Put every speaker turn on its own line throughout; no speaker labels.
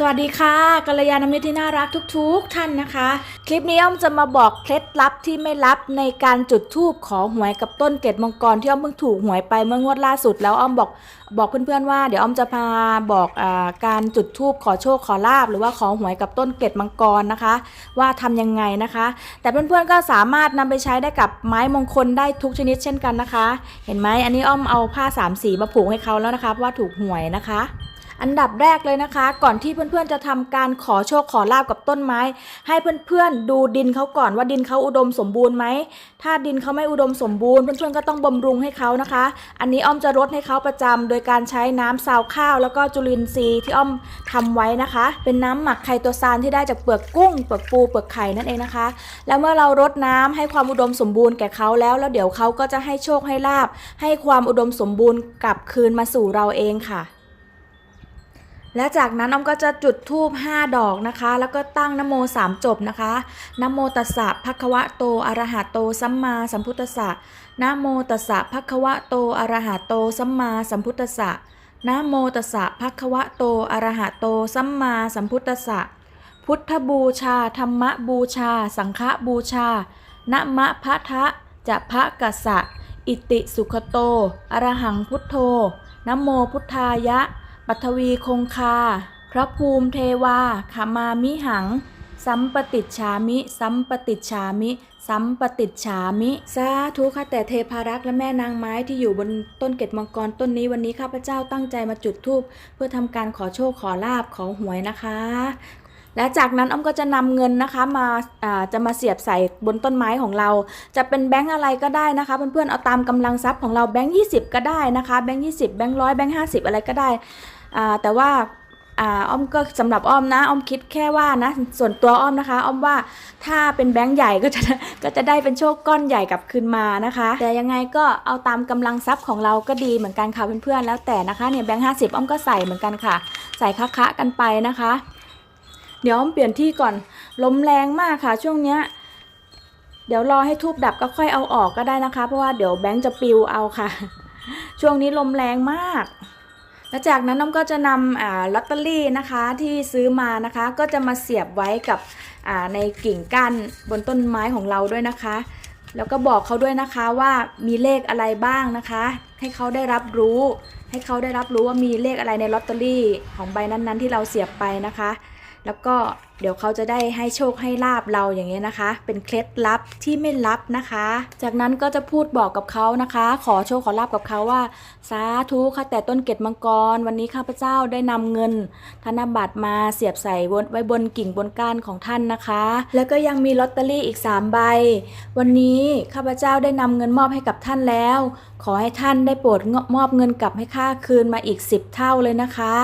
สวัสดีค่ะกัลยาณมิตรที่น่ารักทุก ๆ ท่านนะคะ คลิปนี้อ้อมจะมาบอกเคล็ดลับที่ไม่ลับในการจุดธูปขอหวยกับต้นเกตมังกรที่อ้อมเพิ่งถูกหวยไปเมื่องวดล่าสุด แล้วอ้อมบอกบอกเพื่อนๆว่าเดี๋ยวอ้อมจะพาบอกอการจุดธูปขอโชคขอลาบหรือว่าขอหวยกับต้นเกตมังกรนะคะ ว่าทำยังไงนะคะ แต่เพื่อนๆก็สามารถนำไปใช้ได้กับไม้มงคลได้ทุกชนิดเช่นกันนะคะ เห็นไหมอันนี้อ้อมเอาผ้าสามสีมาผูกให้เขาแล้วนะคะเพราะว่าถูกหวยนะคะ อันดับแรกเลยนะคะ ก่อนที่เพื่อนๆจะทำการขอโชคขอลาบกับต้นไม้ ให้เพื่อนๆดูดินเขาก่อนว่าดินเขาอุดมสมบูรณ์ไหม ถ้าดินเขาไม่อุดมสมบูรณ์เพื่อนๆก็ต้องบำรุงให้เขานะคะ อันนี้อ้อมจะรดให้เขาประจำโดยการใช้น้ำซาวข้าว แล้วก็จุลินทรีย์ที่อ้อมทำไว้นะคะ เป็นน้ำหมักไคโตซานที่ได้จากเปลือกกุ้งเปลือกปูเปลือกไข่นั่นเองนะคะ แล้วเมื่อเรารดน้ำให้ความอุดมสมบูรณ์แก่เขาแล้ว แล้วเดี๋ยวเขาก็จะให้โชคให้ลาบ ให้ความอุดมสมบูรณ์กลับคืนมาสู่เราเองค่ะ และจากนั้นอ้อมก็จะจุดธูป5ดอกนะคะ แล้วก็ตั้งนโม3จบนะคะนโมตัสสะภะคะวะโตอะระหะโตสัมมาสัมพุทธัสสะนโมตัสสะภะคะวะโตอะระหะโตสัมมาสัมพุทธัสสะนะโมตัสสะภะคะวะโตอะระหะโตสัมมาสัมพุทธัสสะพุทธบูชา ธรรมบูชา สังฆบูชานะมะพะทะจะพะกัสสะ อิติสุขโต อรหังพุทโธนโมพุทธายะ ปัทวีคงคา พระภูมิเทวาขามามิหัง สัมปติจฉามิ สัมปติจฉามิ สัมปติจฉามิสาธุค่ะแต่เทพารักษ์และแม่นางไม้ที่อยู่บนต้นเกตมังกรต้นนี้วันนี้ข้าพเจ้าตั้งใจมาจุดธูปเพื่อทำการขอโชคขอลาบขอหวยนะคะ และจากนั้นอ้อมก็จะนำเงินนะคะมาอ่าจะมาเสียบใส่บนต้นไม้ของเรา จะเป็นแบงค์อะไรก็ได้นะคะเพื่อนๆเอาตามกำลังทรัพย์ของเราแบงค์20 ก็ได้นะคะแบงค์20 แบงค์ร้อยแบงค์50 อะไรก็ได้ แต่ว่าอ้อมก็สำหรับอ้อมนะอ้อมคิดแค่ว่านะส่วนตัวอ้อมนะคะ อ้อมว่าถ้าเป็นแบงค์ใหญ่ก็จะก็จะได้เป็นโชคก้อนใหญ่กลับคืนมานะคะ แต่ยังไงก็เอาตามกำลังทรัพย์ของเราก็ดีเหมือนกันค่ะเพื่อนๆแล้วแต่นะคะเนี่ยแบงค์ห้าสิบอ้อมก็ใส่เหมือนกันค่ะ ใส่คะๆกันไปนะคะ เดี๋ยวอ้อมเปลี่ยนที่ก่อนลมแรงมากค่ะช่วงเนี้ยเดี๋ยวรอให้ทูบดับก็ค่อยเอาออกก็ได้นะคะ เพราะว่าเดี๋ยวแบงค์จะปิวเอาค่ะ ช่วงนี้ลมแรงมาก และจากนั้นน้องก็จะนำลอตเตอรี่นะคะที่ซื้อมานะคะ ก็จะมาเสียบไว้กับในกิ่งก้านบนต้นไม้ของเราด้วยนะคะ แล้วก็บอกเขาด้วยนะคะว่ามีเลขอะไรบ้างนะคะ ให้เขาได้รับรู้ ให้เขาได้รับรู้ว่ามีเลขอะไรในลอตเตอรี่ของใบนั้นๆ ที่เราเสียบไปนะคะ แล้วก็เดี๋ยวเขาจะได้ให้โชคให้ลาบเราอย่างเงี้ยนะคะ เป็นเคล็ดลับที่ไม่ลับนะคะ จากนั้นก็จะพูดบอกกับเขานะคะ ขอโชคขอลาบกับเขาว่า สาธุค่ะแต่ต้นเกตมังกร วันนี้ข้าพเจ้าได้นำเงิน ธนบัตรมาเสียบใส่บนไว้บนกิ่งบนก้านของท่านนะคะ แล้วก็ยังมีลอตเตอรี่อีก 3 ใบ วันนี้ข้าพเจ้าได้นำเงินมอบให้กับท่านแล้ว ขอให้ท่านได้โปรดมอบเงินกลับให้ข้าคืนมาอีก 10 เท่าเลยนะคะ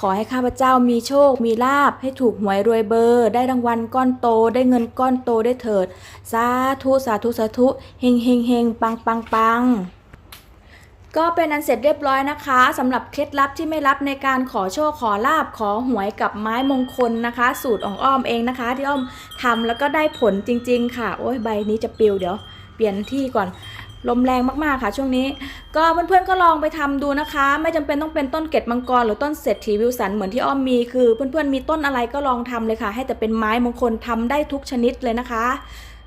ขอให้ข้าพเจ้ามีโชคมีลาบให้ถูกหวยรวยเบอร์ ได้รางวัลก้อนโต ได้เงินก้อนโตได้เถิด สาธุสาธุสาธุเฮงเฮงเฮงปังปังปังก็เป็นอันเสร็จเรียบร้อยนะคะสำหรับเคล็ดลับที่ไม่ลับในการขอโชคขอลาบขอหวยกับไม้มงคลนะคะ สูตรของอ้อมเองนะคะ ที่อ้อมทำแล้วก็ได้ผลจริง ๆ ค่ะ โอ้ยใบนี้จะปิวเดี๋ยว เปลี่ยนที่ก่อน ลมแรงมากๆค่ะ ช่วงนี้ ก็เพื่อนๆก็ลองไปทำดูนะคะ ไม่จำเป็นต้องเป็นต้นเกตมังกร หรือต้นเศรษฐีวิวสันเหมือนที่อ้อมมีคือเพื่อนๆมีต้นอะไรก็ลองทำเลยค่ะ ให้แต่เป็นไม้มงคลทำได้ทุกชนิดเลยนะคะ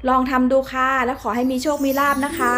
ลองทำดูค่ะ แล้วขอให้มีโชคมีลาบนะคะ